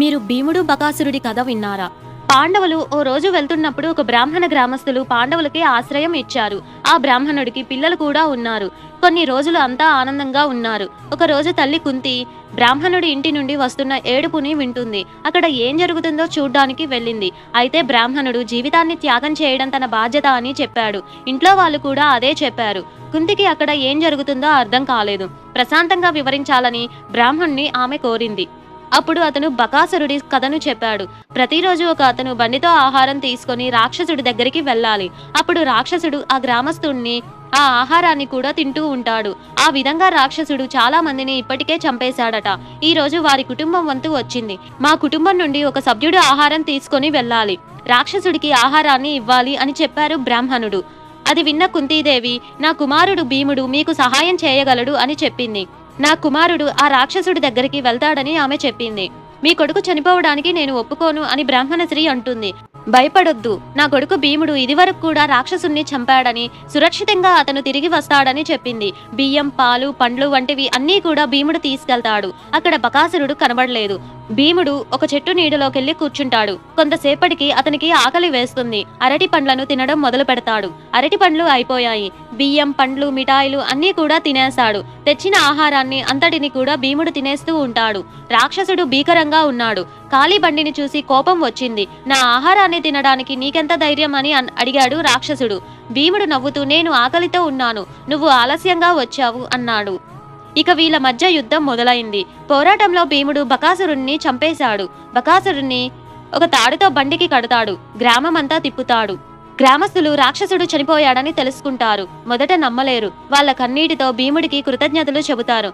మీరు భీముడు బకాసురుడి కథ విన్నారా? పాండవులు ఓ రోజు వెళ్తున్నప్పుడు ఒక బ్రాహ్మణ గ్రామస్తులు పాండవులకి ఆశ్రయం ఇచ్చారు. ఆ బ్రాహ్మణుడికి పిల్లలు కూడా ఉన్నారు. కొన్ని రోజులు అంతా ఆనందంగా ఉన్నారు. ఒక రోజు తల్లి కుంతి బ్రాహ్మణుడి ఇంటి నుండి వస్తున్న ఏడుపుని వింటుంది. అక్కడ ఏం జరుగుతుందో చూడ్డానికి వెళ్ళింది. అయితే బ్రాహ్మణుడు జీవితాన్ని త్యాగం చేయడం తన బాధ్యత అని చెప్పాడు. ఇంట్లో వాళ్ళు కూడా అదే చెప్పారు. కుంతికి అక్కడ ఏం జరుగుతుందో అర్థం కాలేదు. ప్రశాంతంగా వివరించాలని బ్రాహ్మణ్ణి ఆమె కోరింది. అప్పుడు అతను బకాసురుడి కథను చెప్పాడు. ప్రతిరోజు ఒక అతను బండితో ఆహారం తీసుకొని రాక్షసుడి దగ్గరికి వెళ్ళాలి. అప్పుడు రాక్షసుడు ఆ గ్రామస్తుడిని ఆ ఆహారాన్ని కూడా తింటూ ఉంటాడు. ఆ విధంగా రాక్షసుడు చాలా మందిని ఇప్పటికే చంపేశాడట. ఈ రోజు వారి కుటుంబం వంతు వచ్చింది. మా కుటుంబం నుండి ఒక సభ్యుడు ఆహారం తీసుకొని వెళ్ళాలి. రాక్షసుడికి ఆహారాన్ని ఇవ్వాలి అని చెప్పారు బ్రాహ్మణుడు. అది విన్న కుంతీదేవి నా కుమారుడు భీముడు మీకు సహాయం చేయగలడు అని చెప్పింది. నా కుమారుడు ఆ రాక్షసుడి దగ్గరికి వెళ్తాడని ఆమె చెప్పింది. మీ కొడుకు చనిపోవడానికి నేను ఒప్పుకోను అని బ్రాహ్మణ స్త్రీ అంటుంది. భయపడొద్దు. నా కొడుకు భీముడు ఇదివరకు కూడా రాక్షసుణ్ణి చంపాడని సురక్షితంగా అతను తిరిగి వస్తాడని చెప్పింది. బియ్యం పాలు పండ్లు వంటివి అన్నీ కూడా భీముడు తీసుకెళ్తాడు. అక్కడ బకాసురుడు కనబడలేదు. భీముడు ఒక చెట్టు నీడలోకెళ్ళి కూర్చుంటాడు. కొంతసేపటికి అతనికి ఆకలి వేస్తుంది. అరటి పండ్లను తినడం మొదలు పెడతాడు. అరటి పండ్లు అయిపోయాయి. బియ్యం పండ్లు మిఠాయిలు అన్నీ కూడా తినేశాడు తెచ్చిన ఆహారాన్ని అంతటిని కూడా భీముడు తినేస్తూ ఉంటాడు. రాక్షసుడు భీకరంగా ఉన్నాడు. ఖాళీ బండిని చూసి కోపం వచ్చింది. నా ఆహారాన్ని తినడానికి నీకెంత ధైర్యం అని అన్- అడిగాడు రాక్షసుడు. భీముడు నవ్వుతూ నేను ఆకలితో ఉన్నాను. నువ్వు ఆలస్యంగా వచ్చావు అన్నాడు. ఇక వీళ్ళ మధ్య యుద్ధం మొదలైంది. పోరాటంలో భీముడు బకాసురుణ్ణి చంపేశాడు. బకాసురుణ్ణి ఒక తాడుతో బండికి కడతాడు. గ్రామమంతా తిప్పుతాడు. గ్రామస్తులు రాక్షసుడు చనిపోయాడని తెలుసుకుంటారు. మొదట నమ్మలేరు. వాళ్ళ కన్నీటితో భీముడికి కృతజ్ఞతలు చెబుతారు.